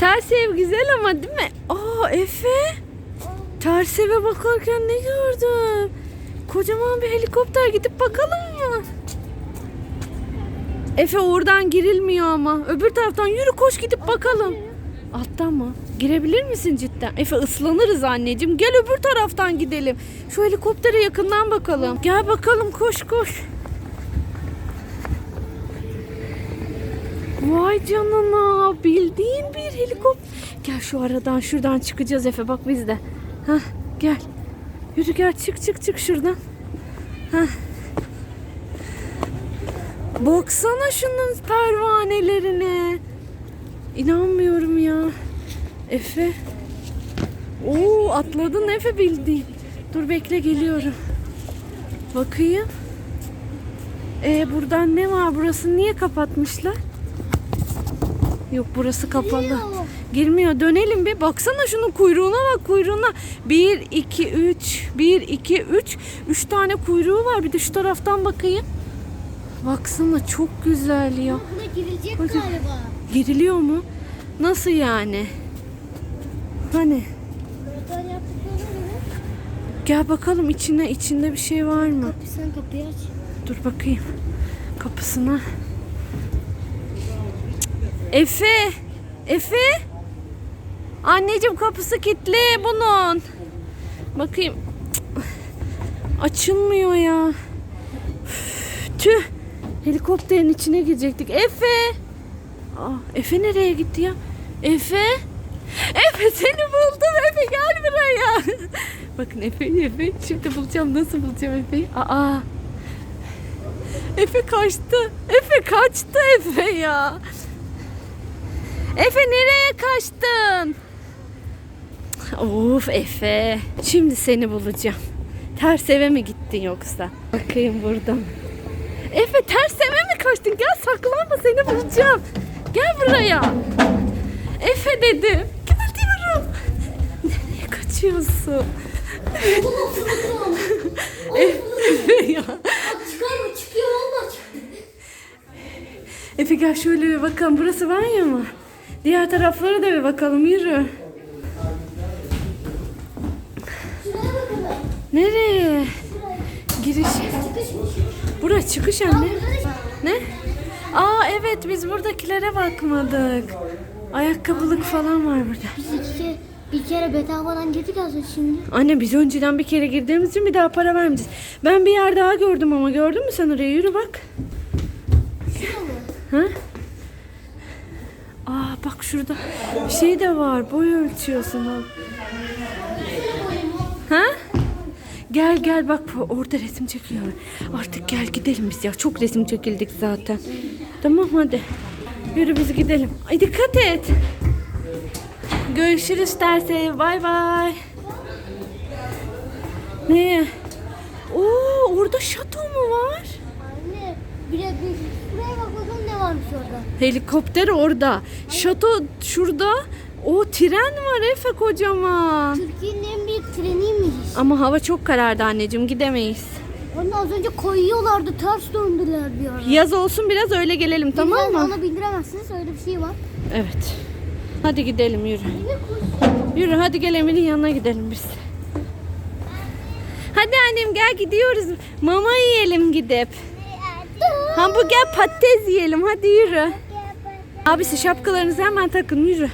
Ters ev güzel ama değil mi? Aa Efe. Ters eve bakarken ne gördüm? Kocaman bir helikopter gidip bakalım mı? Efe oradan girilmiyor ama. Öbür taraftan yürü koş gidip bakalım. Alttan mı? Girebilir misin cidden? Efe ıslanırız anneciğim. Gel öbür taraftan gidelim. Şu helikoptere yakından bakalım. Gel bakalım koş koş. Vay canına bildiğin bir helikopter. Gel şu aradan şuradan çıkacağız Efe bak biz de. Hah gel. Yürü gel çık çık çık şuradan. Hah. Baksana şunun pervanelerine. İnanmıyorum ya. Efe. Oo atladın Efe bildiğin. Dur bekle geliyorum. Bakayım. E buradan ne var? Burası niye kapatmışlar? Yok burası kapalı. Girmiyor. Dönelim bir. Baksana şunun kuyruğuna bak kuyruğuna. 1, 2, 3. 1, 2, 3. 3 tane kuyruğu var. Bir de şu taraftan bakayım. Baksana çok güzel ya. Buna girilecek Bakın. galiba. Giriliyor mu? Nasıl yani? Hani? Gel bakalım içine içinde bir şey var mı? Kapı sen kapıyı aç. Dur bakayım. Kapısına. Efe! Efe! Anneciğim kapısı kilitli bunun. Bakayım. Açılmıyor ya. Üf, Tüh. Helikopterin içine girecektik. Efe! Aa, Efe nereye gitti ya? Efe! Efe seni buldum Efe gel buraya. Bakın Efe Efe şimdi bulacağım nasıl bulacağım Efe'yi? Aa Efe kaçtı. Efe kaçtı Efe ya. Efe nereye kaçtın? Of Efe. Şimdi seni bulacağım. Ters eve mi gittin yoksa? Bakayım buradan. Efe ters eve mi kaçtın? Gel saklanma seni bulacağım. Gel buraya. Efe dedim. Gel diyorum. Nereye kaçıyorsun? Efe ya. Çıkar mı? Çıkıyor valla. Efe gel şöyle bir bakalım. Burası banyo mu? Diğer taraflara da bir bakalım. Yürü. Bakalım. Nereye? Giriş. Bura çıkış anne. Ne? Aa evet biz buradakilere bakmadık. Ayakkabılık falan var burada. Biz iki kere, bir kere bedavadan girdik az önce şimdi. Anne biz önceden bir kere girdiğimiz için bir daha para vermeyeceğiz. Ben bir yer daha gördüm ama gördün mü sen oraya? Yürü bak. Ha? Bak şurada şey de var. Boy ölçüyorsun o. Ha? Gel gel bak orada resim çekiyorlar. Artık gel gidelim biz ya. Çok resim çekildik zaten. Tamam hadi. Yürü biz gidelim. Ay dikkat et. Görüşürüz derse. Bay bay. Ne? Oo orada şato mu var? Anne bir de bir buraya bak bakalım ne varmış orada. Helikopter orada. Şato şurada. O tren var Efe kocaman. Türkiye'nin en büyük treniymiş. Ama hava çok karardı anneciğim gidemeyiz. Onu az önce koyuyorlardı ters döndüler bir ara. Yaz olsun biraz öyle gelelim tamam mı? Ona bindiremezsiniz öyle bir şey var. Evet. Hadi gidelim yürü. Yürü hadi gel Emir'in yanına gidelim biz. Hadi annem gel gidiyoruz. Mama yiyelim gidip. Hamburger patates yiyelim hadi yürü. Abisi şapkalarınızı hemen takın yürü.